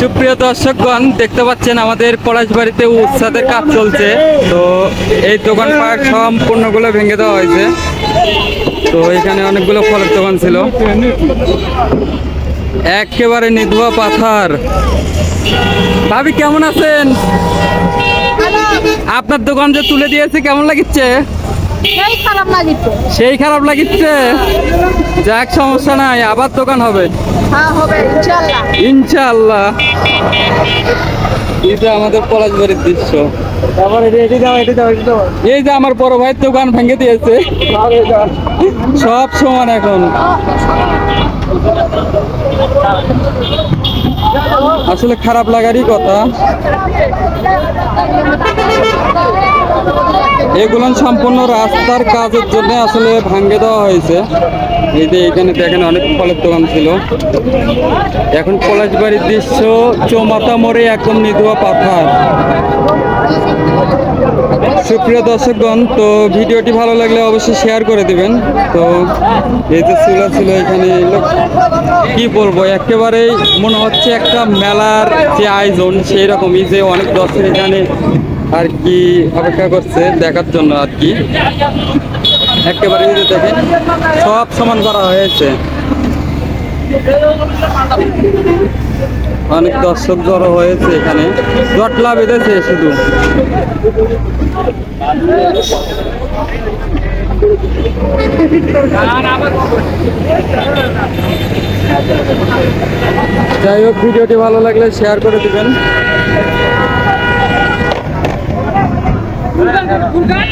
সুপ্রিয় দর্শকগণ, দেখতে পাচ্ছেন আমাদের পলাশবাড়িতে উৎসাদের কাজ চলছে। তো এই দোকানপাট সম্পূর্ণগুলো ভেঙে দেওয়া হয়েছে। তো এখানে অনেকগুলো ফলের দোকান ছিল। একেবারে নিধুয়া পাথার। ভাবি, কেমন আছেন? আপনার দোকান যে তুলে দিয়েছে, কেমন লাগিচ্ছে সেই খারাপ লাগিচ্ছে সেই খারাপ লাগিচ্ছে যাক সমস্যা নাই আবার দোকান হবে। হ্যাঁ হবে ইনশাল্লাহ ইনশাআল্লাহ। এই যে আমাদের পলাশবাড়ির দৃশ্য। এই যে আমার বড় ভাইয়ের দোকান ভেঙে দিয়েছে। সব সমান এখন। আসলে খারাপ লাগারই কথা। এগুলো সম্পূর্ণ রাস্তার কাজের জন্য আসলে ভাঙ্গে দেওয়া হয়েছে। এই যে এখানে দেখেন অনেক ফলের দোকান ছিল। এখন পলাশবাড়ির দৃশ্য, চৌমাথা মোড়ে একদম নিধুয়া পাথার। সুপ্রিয় দর্শকগণ, তো ভিডিওটি ভালো লাগলে অবশ্যই শেয়ার করে দিবেন। তো এই যে চুলা ছিল এখানে কি বলব, একেবারেই মনে হচ্ছে একটা মেলার যে আয়োজন সেই রকমই যে অনেক দর্শক এখানে আর কি অপেক্ষা করছে দেখার জন্য আর কি। একেবারে এই যে দেখেন, সব সমান করা হয়েছে। অনেক দর্শক জড়ো হয়েছে এখানে। জটলা বেঁধেছে শুধু। যাই হোক, ভিডিওটি ভালো লাগলে শেয়ার করে দিবেন। Bukan, bukan.